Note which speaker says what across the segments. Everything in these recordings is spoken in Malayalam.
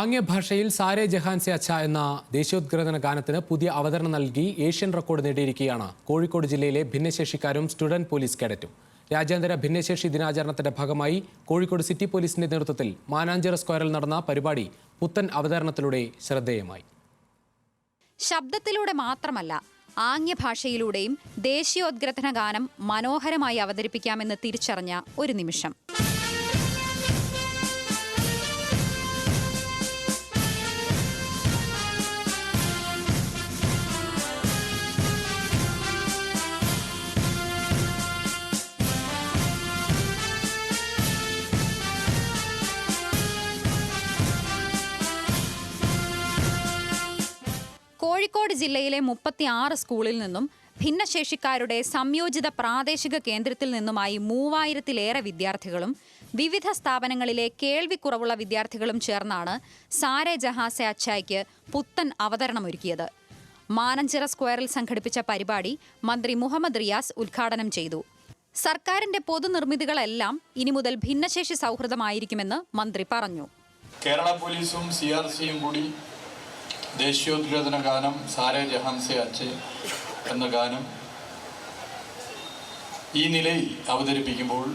Speaker 1: ആംഗ്യഭാഷയിൽ സാരേ ജഹാൻ സെ അച്ഛ എന്ന ദേശീയോദ്ഗ്രഥന ഗാനത്തിന് പുതിയ അവതരണം നൽകി ഏഷ്യൻ റെക്കോർഡ് നേടിയിരിക്കുകയാണ്. കോഴിക്കോട് ജില്ലയിലെ ഭിന്നശേഷിക്കാരും സ്റ്റുഡന്റ് പോലീസ് കേഡറ്റും. രാജ്യാന്തര ഭിന്നശേഷി ദിനാചരണത്തിന്റെ ഭാഗമായി കോഴിക്കോട് സിറ്റി പോലീസിന്റെ നേതൃത്വത്തിൽ മാനാഞ്ചിറ സ്ക്വയറിൽ നടന്ന പരിപാടി പുത്തൻ അവതരണത്തിലൂടെ ശ്രദ്ധേയമായി.
Speaker 2: ശബ്ദത്തിലൂടെ മാത്രമല്ല ആംഗ്യഭാഷയിലൂടെയും ദേശീയോദ്ഗ്രഥന ഗാനം മനോഹരമായി അവതരിപ്പിക്കാമെന്ന് തിരിച്ചറിഞ്ഞ ഒരു നിമിഷം. കോഴിക്കോട് ജില്ലയിലെ മുപ്പത്തിയാറ് സ്കൂളിൽ നിന്നും ഭിന്നശേഷിക്കാരുടെ സംയോജിത പ്രാദേശിക കേന്ദ്രത്തിൽ നിന്നുമായി മൂവായിരത്തിലേറെ വിദ്യാർത്ഥികളും വിവിധ സ്ഥാപനങ്ങളിലെ കേൾവിക്കുറവുള്ള വിദ്യാർത്ഥികളും ചേർന്നാണ് സാരെ ജഹാസെ അച്ചായ്ക്ക് പുത്തൻ അവതരണമൊരുക്കിയത്. മാനഞ്ചിറ സ്ക്വയറിൽ സംഘടിപ്പിച്ച പരിപാടി മന്ത്രി മുഹമ്മദ് റിയാസ് ഉദ്ഘാടനം ചെയ്തു. സർക്കാരിന്റെ പൊതുനിർമ്മിതികളെല്ലാം ഇനി മുതൽ ഭിന്നശേഷി സൗഹൃദമായിരിക്കുമെന്ന് മന്ത്രി പറഞ്ഞു.
Speaker 3: കേരള പോലീസും സി ആർ സിയും കൂടി ദേശീയോദ്ഗ്രഥന ഗാനം സാരെ ജഹാൻസെ അച്ച് എന്ന ഗാനം ഈ നിലയിൽ അവതരിപ്പിക്കുമ്പോൾ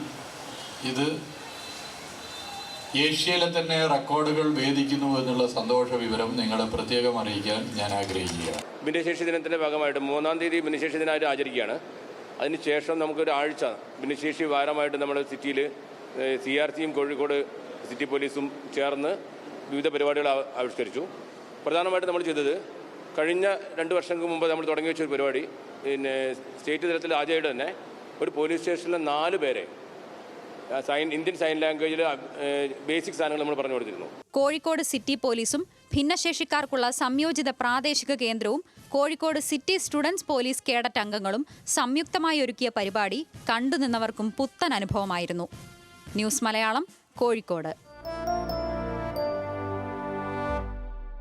Speaker 3: ഇത് ഏഷ്യയിലെ തന്നെ റെക്കോർഡുകൾ ഭേദിക്കുന്നു എന്നുള്ള സന്തോഷ വിവരം നിങ്ങളെ പ്രത്യേകം അറിയിക്കാൻ ഞാൻ ആഗ്രഹിക്കുകയാണ്.
Speaker 4: ഭിന്നശേഷി ദിനത്തിന്റെ ഭാഗമായിട്ട് മൂന്നാം തീയതി ഭിന്നശേഷി ദിനമായിട്ട് ആചരിക്കുകയാണ്. അതിനുശേഷം നമുക്കൊരാഴ്ച ഭിന്നശേഷി വാരമായിട്ട് നമ്മുടെ സിറ്റിയിൽ സി ആർ സിയും കോഴിക്കോട് സിറ്റി പോലീസും ചേർന്ന് വിവിധ പരിപാടികൾ ആവിഷ്കരിച്ചു. പ്രധാനമായിട്ട് നമ്മൾ ചെയ്തത് കഴിഞ്ഞ രണ്ട് വർഷങ്ങൾക്ക് മുമ്പ് നമ്മൾ തുടങ്ങി വെച്ച ഒരു പരിപാടി. പിന്നെ സ്റ്റേറ്റ് തലത്തിൽ ആദ്യമായിട്ട് തന്നെ ഒരു പോലീസ് സ്റ്റേഷനിലെ നാല് പേരെ സൈൻ ഇന്ത്യൻ സൈൻ ലാംഗ്വേജിൽ ബേസിക് സാധനങ്ങൾ നമ്മൾ പറഞ്ഞു കൊടുത്തിരുന്നു.
Speaker 2: കോഴിക്കോട് സിറ്റി പോലീസും ഭിന്നശേഷിക്കാർക്കുള്ള സംയോജിത പ്രാദേശിക കേന്ദ്രവും Kozhikode city students police cadet അംഗങ്ങളും സംയുക്തമായി ഒരുക്കിയ പരിപാടി കണ്ടുനിന്നവർക്കും പുത്തൻ അനുഭവമായിരുന്നു. ന്യൂസ് മലയാളം കോഴിക്കോട്.